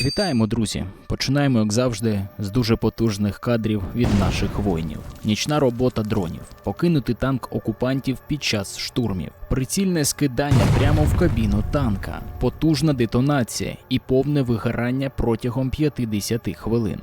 Вітаємо, друзі! Починаємо, як завжди, з дуже потужних кадрів від наших воїнів. Нічна робота дронів, покинути танк окупантів під час штурмів, прицільне скидання прямо в кабіну танка, потужна детонація і повне вигорання протягом 50 хвилин.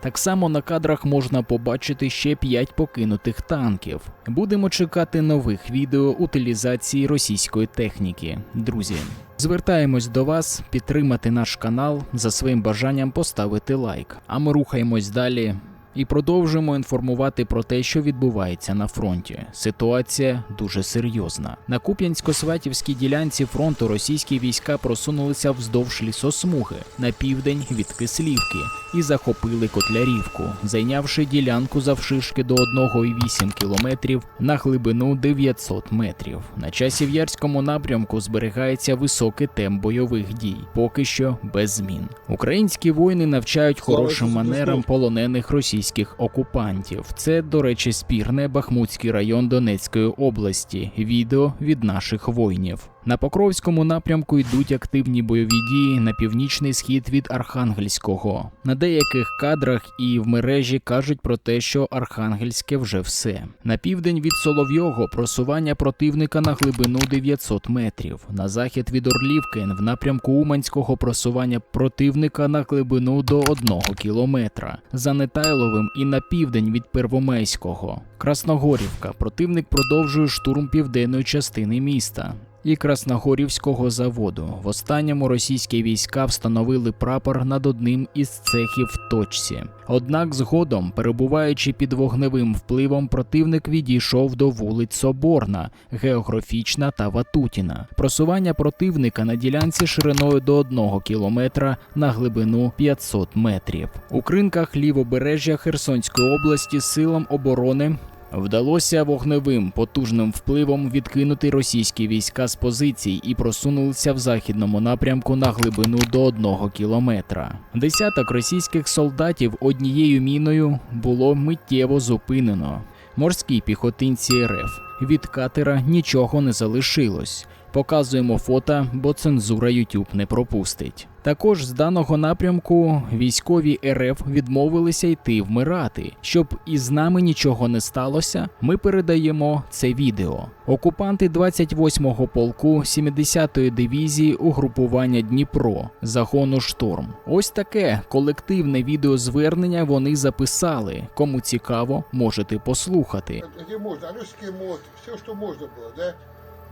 Так само на кадрах можна побачити ще 5 покинутих танків. Будемо чекати нових відео утилізації російської техніки. Друзі, звертаємось до вас підтримати наш канал за своїм бажанням поставити лайк. А ми рухаємось далі. І продовжуємо інформувати про те, що відбувається на фронті. Ситуація дуже серйозна. На Куп'янсько-Сватівській ділянці фронту російські війська просунулися вздовж лісосмуги на південь від Кислівки і захопили Котлярівку, зайнявши ділянку завшишки до 1,8 кілометрів на глибину 900 метрів. На часів'ярському напрямку зберігається високий темп бойових дій, поки що без змін. Українські воїни навчають хорошим манерам полонених російських окупантів. Це, до речі, спірне Бахмутський район Донецької області. Відео від наших воїнів. На Покровському напрямку йдуть активні бойові дії на північний схід від Архангельського. На деяких кадрах і в мережі кажуть про те, що Архангельське вже все. На південь від Соловйого просування противника на глибину 900 метрів. На захід від Орлівки в напрямку Уманського просування противника на глибину до 1 кілометра. За Нетайловим і на південь від Первомайського. Красногорівка. Противник продовжує штурм південної частини міста і Красногорівського заводу. В останньому російські війська встановили прапор над одним із цехів в точці. Однак згодом, перебуваючи під вогневим впливом, противник відійшов до вулиць Соборна, Географічна та Ватутіна. Просування противника на ділянці шириною до 1 кілометра на глибину 500 метрів. У кринках лівобережжя Херсонської області силам оборони Вдалося вогневим потужним впливом відкинути російські війська з позицій і просунулися в західному напрямку на глибину до одного кілометра. Десяток російських солдатів однією міною було миттєво зупинено. Морські піхотинці РФ від катера нічого не залишилось. Показуємо фото, бо цензура YouTube не пропустить. Також з даного напрямку військові РФ відмовилися йти вмирати. Щоб із нами нічого не сталося, ми передаємо це відео. Окупанти 28-го полку 70-ї дивізії угрупування Дніпро загону Шторм. Ось таке колективне відеозвернення вони записали. Кому цікаво, можете послухати. где можно, Алешский мост, все, что можно было, да.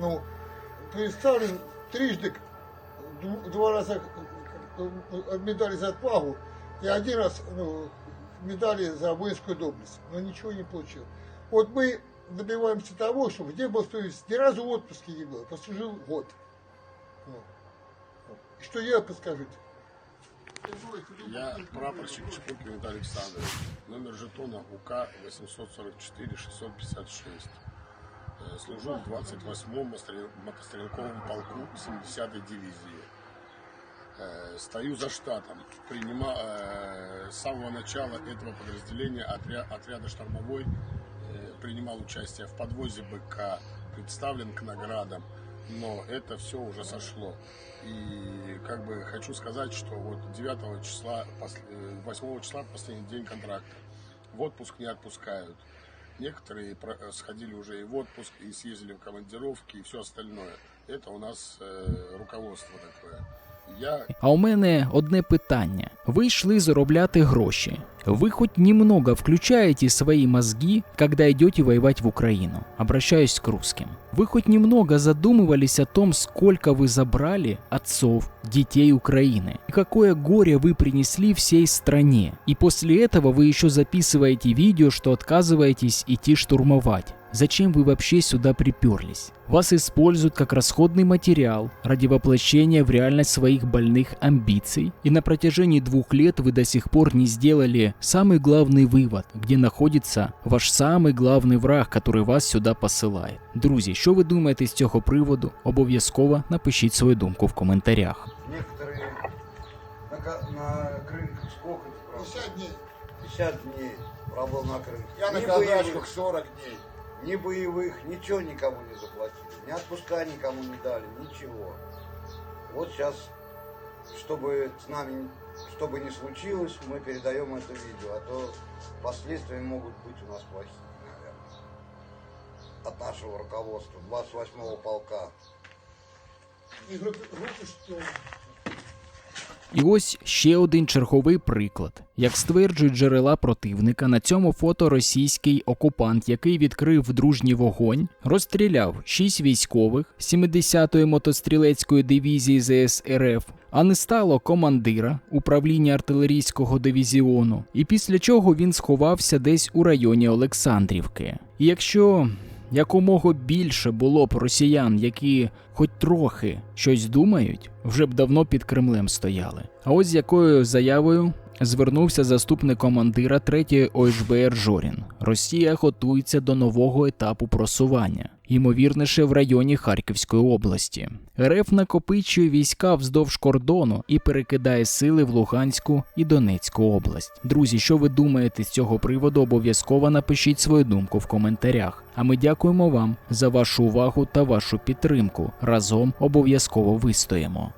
Ну, представлен трижды, д- два раза э, Медали за отвагу и один раз ну, медали за воинскую доблесть, но ничего не получил. Вот мы добиваемся того, чтобы не было стоимости, ни разу в отпуске не было, послужил год. Вот. Что я подскажите? Я прапорщик Чепуркин Виталий Александрович. Номер жетона УК 844-656. Э, Служу в 28-м мотострел- мотострелковом полку 70-й дивизии. Э, Стою за штатом. Принима, э, с самого начала этого подразделения отря- отряда штурмовой э, принимал участие в подвозе БК, представлен к наградам. Но это все уже сошло. И как бы хочу сказать, что вот 9 числа, пос- э, 8 числа последний день контракта. В отпуск не отпускают. Некоторые э, сходили уже и в отпуск, и съездили в командировки, и все остальное. Это у нас э, руководство такое. Я А у мене одне питання: ви йшли заробляти гроші. Вы хоть немного включаете свои мозги, когда идете воевать в Украину? Обращаюсь к русским. Вы хоть немного задумывались о том, сколько вы забрали отцов, детей Украины? И какое горе вы принесли всей стране? И после этого вы еще записываете видео, что отказываетесь идти штурмовать. Зачем вы вообще сюда приперлись? Вас используют как расходный материал ради воплощения в реальность своих больных амбиций, и на протяжении двух лет вы до сих пор не сделали самый главный вывод, где находится ваш самый главный враг, который вас сюди посилає. Друзі, що ви думаєте з цього приводу? Обов'язково напишіть свою думку в коментарях. Некоторые на, ка- на крынках сколько ты пробыл? 50 дней. 50 дней пробыл на крынке. Я на Ни казачках боевых, 40 дней. ни боевых, ничего никому не заплатили. Ни отпуска никому не дали, ничего. Вот сейчас, чтобы с нами, чтобы не случилось, мы передаем это видео, а то последствия могут быть у нас плохие, наверное. От нашего руководства, 28-го полка. И группы, группы что? І ось ще один черговий приклад. Як стверджують джерела противника, на цьому фото російський окупант, який відкрив дружній вогонь, розстріляв 6 військових 70-ї мотострілецької дивізії ЗС РФ, а не стало командира управління артилерійського дивізіону, і після чого він сховався десь у районі Олександрівки. І якщо якомога більше було б росіян, які хоч трохи щось думають, вже б давно під Кремлем стояли. А ось з якою заявою звернувся заступник командира 3-ї ОШБР Жорін. Росія готується до нового етапу просування, ймовірніше в районі Харківської області. РФ накопичує війська вздовж кордону і перекидає сили в Луганську і Донецьку область. Друзі, що ви думаєте з цього приводу? Обов'язково напишіть свою думку в коментарях. А ми дякуємо вам за вашу увагу та вашу підтримку. Разом обов'язково вистоїмо.